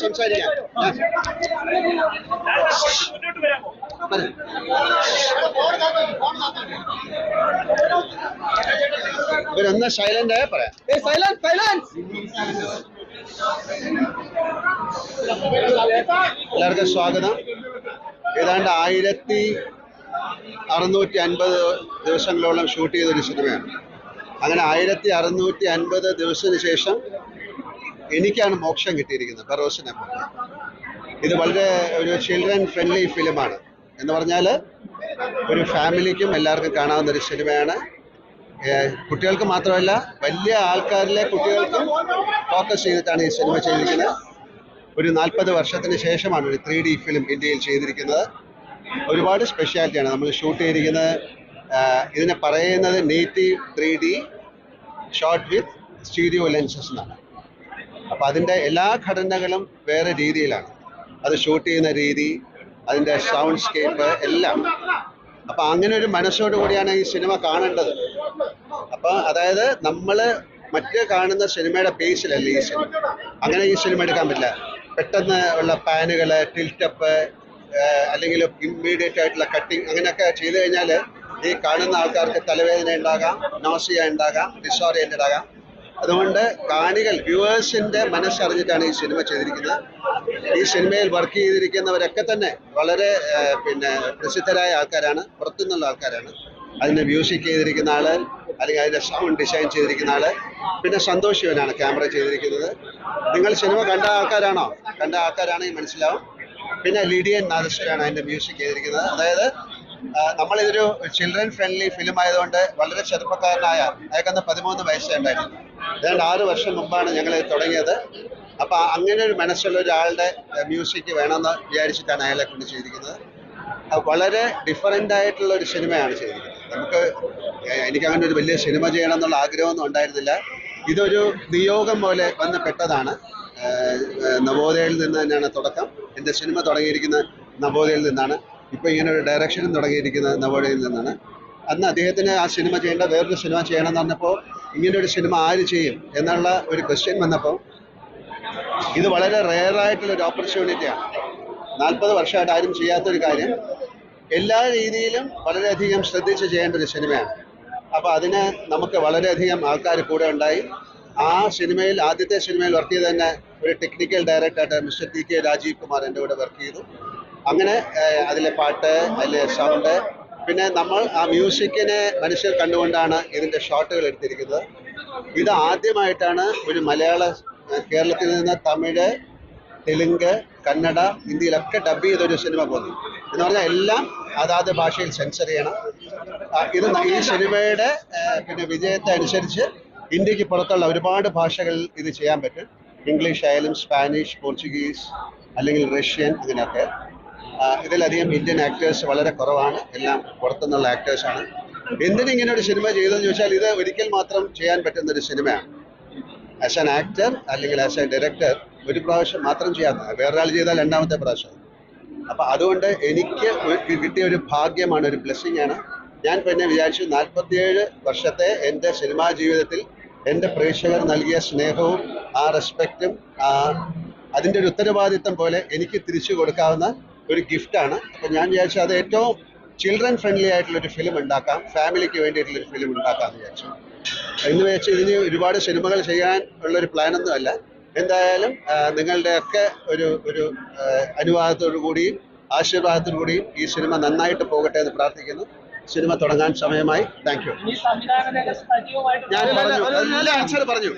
സംസാരിക്കാം. വരൂ. ഇവരൊന്ന് സൈലന്റ് ആയ പറയാം? സൈലൻസ് എല്ലാവർക്കും സ്വാഗതം. ഏതാണ്ട് ആയിരത്തി അറുന്നൂറ്റി അൻപത് ദിവസങ്ങളോളം ഷൂട്ട് ചെയ്തൊരു സിനിമയാണ്. അങ്ങനെ ആയിരത്തി അറുന്നൂറ്റി അൻപത് ദിവസത്തിന് ശേഷം എനിക്കാണ് മോക്ഷം കിട്ടിയിരിക്കുന്നത് ഫെറോസിനെ പോലെ. ഇത് വളരെ ഒരു ചിൽഡ്രൻ ഫ്രണ്ട്ലി ഫിലിമാണ് എന്ന് പറഞ്ഞാൽ ഒരു ഫാമിലിക്കും എല്ലാവർക്കും കാണാവുന്ന ഒരു സിനിമയാണ്. കുട്ടികൾക്ക് മാത്രമല്ല വലിയ ആൾക്കാരിലെ കുട്ടികൾക്കും ഫോക്കസ് ചെയ്തിട്ടാണ് ഈ സിനിമ ചെയ്തിരിക്കുന്നത്. ഒരു നാൽപ്പത് വർഷത്തിന് ശേഷമാണ് ഒരു ത്രീ ഡി ഫിലിം ഇന്ത്യയിൽ ചെയ്തിരിക്കുന്നത്. ഒരുപാട് സ്പെഷ്യാലിറ്റിയാണ് നമ്മൾ ഷൂട്ട് ചെയ്തിരിക്കുന്നത് ഇതിനെ പറയുന്നത് native three D short with stereo lenses എന്നാണ്. അപ്പോൾ അതിന്റെ എല്ലാ ഘടനകളും വേറെ രീതിയിലാണ്. അത് ഷൂട്ട് ചെയ്യുന്ന രീതി അതിന്റെ സൗണ്ട് സ്കേപ്പ് എല്ലാം. അപ്പോൾ അങ്ങനെ ഒരു മനസ്സോടു കൂടിയാണ് ഈ സിനിമ കാണേണ്ടത്. അപ്പോൾ അതായത് നമ്മൾ മറ്റ് കാണുന്ന സിനിമയുടെ പേസിലല്ല ഈ സിനിമ അങ്ങനെ ഈ സിനിമ എടുക്കാൻ പറ്റില്ല. പെട്ടെന്ന് ഉള്ള പാനുകൾ ടിൽറ്റപ്പ് അല്ലെങ്കിൽ ഇമ്മീഡിയറ്റ് ആയിട്ടുള്ള കട്ടിങ് അങ്ങനെയൊക്കെ ചെയ്തു കഴിഞ്ഞാൽ ഈ കാണുന്ന ആൾക്കാർക്ക് തലവേദന ഉണ്ടാകാം നോസിയ ഉണ്ടാകാം ഡിസോറിയന്റ് ആകാം അതുകൊണ്ട് കാണികൾ വ്യൂവേഴ്സിന്റെ മനസ്സറിഞ്ഞിട്ടാണ് ഈ സിനിമ ചെയ്തിരിക്കുന്നത്. ഈ സിനിമയിൽ വർക്ക് ചെയ്തിരിക്കുന്നവരൊക്കെ തന്നെ വളരെ പിന്നെ പ്രസിദ്ധരായ ആൾക്കാരാണ് പുറത്തുനിന്നുള്ള ആൾക്കാരാണ്. അതിനെ മ്യൂസിക് ചെയ്തിരിക്കുന്ന ആൾ അല്ലെങ്കിൽ അതിന്റെ സൗണ്ട് ഡിസൈൻ ചെയ്തിരിക്കുന്ന ആൾ പിന്നെ സന്തോഷ് ഇവനാണ് ക്യാമറ ചെയ്തിരിക്കുന്നത്. നിങ്ങൾ സിനിമ കണ്ട ആൾക്കാരാണോ? കണ്ട ആൾക്കാരാണെങ്കിൽ മനസ്സിലാവും. പിന്നെ ലിഡിയൻ നാദസ്വരാണ് അതിന്റെ മ്യൂസിക് ചെയ്തിരിക്കുന്നത്. അതായത് നമ്മളിതൊരു ചിൽഡ്രൻ ഫ്രണ്ട്ലി ഫിലിം ആയതുകൊണ്ട് വളരെ ചെറുപ്പക്കാരനായ അയാൾക്കന്ന് പതിമൂന്ന് വയസ്സേ ഉണ്ടായിരുന്നു ഏതാണ്ട് ആറ് വർഷം മുമ്പാണ് ഞങ്ങൾ തുടങ്ങിയത്. അപ്പൊ അങ്ങനെ ഒരു മനസ്സുള്ള ഒരാളുടെ മ്യൂസിക് വേണമെന്ന് വിചാരിച്ചിട്ടാണ് അയാളെ കൊണ്ട് ചെയ്തിരിക്കുന്നത്. വളരെ ഡിഫറെന്റ് ആയിട്ടുള്ള ഒരു സിനിമയാണ് ചെയ്തിരിക്കുന്നത്. നമുക്ക് എനിക്ക് അങ്ങനെ ഒരു വലിയ സിനിമ ചെയ്യണം എന്നുള്ള ആഗ്രഹമൊന്നും ഉണ്ടായിരുന്നില്ല. ഇതൊരു നിയോഗം പോലെ വന്ന് പെട്ടതാണ്. നവോദയയിൽ നിന്ന് തന്നെയാണ് തുടക്കം. എന്റെ സിനിമ തുടങ്ങിയിരിക്കുന്നത് നവോദയയിൽ നിന്നാണ് ഇപ്പോൾ ഇങ്ങനെ ഒരു ഡയറക്ഷനും തുടങ്ങിയിരിക്കുന്നത് നവോദയയിൽ നിന്നാണ്. അന്ന് അദ്ദേഹത്തിന് ആ സിനിമ ചെയ്യേണ്ട വേറൊരു സിനിമ ചെയ്യണം എന്ന് പറഞ്ഞപ്പോൾ ഇങ്ങനെ ഒരു സിനിമ ആര് ചെയ്യും എന്നുള്ള ഒരു ക്വസ്റ്റ്യൻ വന്നപ്പോൾ ഇത് വളരെ റെയർ ആയിട്ടുള്ള ഒരു ഓപ്പർച്യൂണിറ്റിയാണ് നാൽപ്പത് വർഷമായിട്ട് ആരും ചെയ്യാത്തൊരു കാര്യം. എല്ലാ രീതിയിലും വളരെയധികം ശ്രദ്ധിച്ച് ചെയ്യേണ്ട ഒരു സിനിമയാണ് അപ്പോൾ അതിന് നമുക്ക് വളരെയധികം ആൾക്കാർ കൂടെ ഉണ്ടായി. ആ സിനിമയിൽ ആദ്യത്തെ സിനിമയിൽ വർക്ക് ചെയ്ത് തന്നെ ഒരു technical ഡയറക്ടറായിട്ട് mister T K Rajeev Kumar എന്റെ കൂടെ വർക്ക് ചെയ്തു. അങ്ങനെ അതിലെ പാട്ട് അതിലെ സൗണ്ട് പിന്നെ നമ്മൾ ആ മ്യൂസിക്കിനെ മനുഷ്യർ കണ്ടുകൊണ്ടാണ് ഇതിന്റെ ഷോട്ടുകൾ എടുത്തിരിക്കുന്നത്. ഇത് ആദ്യമായിട്ടാണ് ഒരു മലയാള കേരളത്തിൽ നിന്ന് തമിഴ് തെലുങ്ക് കന്നഡ ഹിന്ദിയിലൊക്കെ ഡബ് ചെയ്തൊരു സിനിമ പോകുന്നു. എന്ന് പറഞ്ഞാൽ എല്ലാം അതാത് ഭാഷയിൽ സെൻസർ ചെയ്യണം. ഇത് ഈ സിനിമയുടെ പിന്നെ വിജയത്തെ അനുസരിച്ച് ഇന്ത്യയ്ക്ക് പുറത്തുള്ള ഒരുപാട് ഭാഷകളിൽ ഇത് ചെയ്യാൻ പറ്റും. ഇംഗ്ലീഷ് ആയാലും സ്പാനിഷ് പോർച്ചുഗീസ് അല്ലെങ്കിൽ റഷ്യൻ ആ, ഇതിലധികം ഇന്ത്യൻ ആക്ടേഴ്സ് വളരെ കുറവാണ്. എല്ലാം പുറത്തുനിന്നുള്ള ആക്ടേഴ്സാണ് എന്തിനിങ്ങനെ ഒരു സിനിമ ചെയ്തതെന്ന് ചോദിച്ചാൽ ഇത് ഒരിക്കൽ മാത്രം ചെയ്യാൻ പറ്റുന്ന ഒരു സിനിമയാണ് ആസ് ആൻ ആക്ടർ അല്ലെങ്കിൽ ആസ് എ ഡയറക്ടർ ഒരു പ്രാവശ്യം മാത്രം ചെയ്യാത്ത വേറൊരാൾ ചെയ്താൽ രണ്ടാമത്തെ പ്രാവശ്യം. അപ്പൊ അതുകൊണ്ട് എനിക്ക് കിട്ടിയ ഒരു ഭാഗ്യമാണ് ഒരു ബ്ലെസ്സിങ് ആണ്. ഞാൻ പിന്നെ വിചാരിച്ചു നാൽപ്പത്തിയേഴ് വർഷത്തെ എന്റെ സിനിമാ ജീവിതത്തിൽ എന്റെ പ്രേക്ഷകർ നൽകിയ സ്നേഹവും ആ റെസ്പെക്റ്റും അതിന്റെ ഒരു ഉത്തരവാദിത്തം പോലെ എനിക്ക് തിരിച്ചു കൊടുക്കാവുന്ന ഒരു ഗിഫ്റ്റാണ് അപ്പം ഞാൻ വിചാരിച്ചു അത് ഏറ്റവും ചിൽഡ്രൻ ഫ്രണ്ട്ലി ആയിട്ടുള്ള ഒരു ഫിലിം ഉണ്ടാക്കാം ഫാമിലിക്ക് വേണ്ടിയിട്ടുള്ള ഒരു ഫിലിം ഉണ്ടാക്കാമെന്ന് വിചാരിച്ചു എന്ന് വെച്ച് ഇതിന് ഒരുപാട് സിനിമകൾ ചെയ്യാൻ ഉള്ളൊരു പ്ലാനൊന്നും അല്ല എന്തായാലും നിങ്ങളുടെയൊക്കെ ഒരു ഒരു അനുവാദത്തോടു കൂടിയും ആശീർവാദത്തോടു കൂടിയും ഈ സിനിമ നന്നായിട്ട് പോകട്ടെ എന്ന് പ്രാർത്ഥിക്കുന്നു സിനിമ തുടങ്ങാൻ സമയമായി താങ്ക് യു ഞാൻ പറഞ്ഞു എല്ലാ ആൻസർ പറഞ്ഞു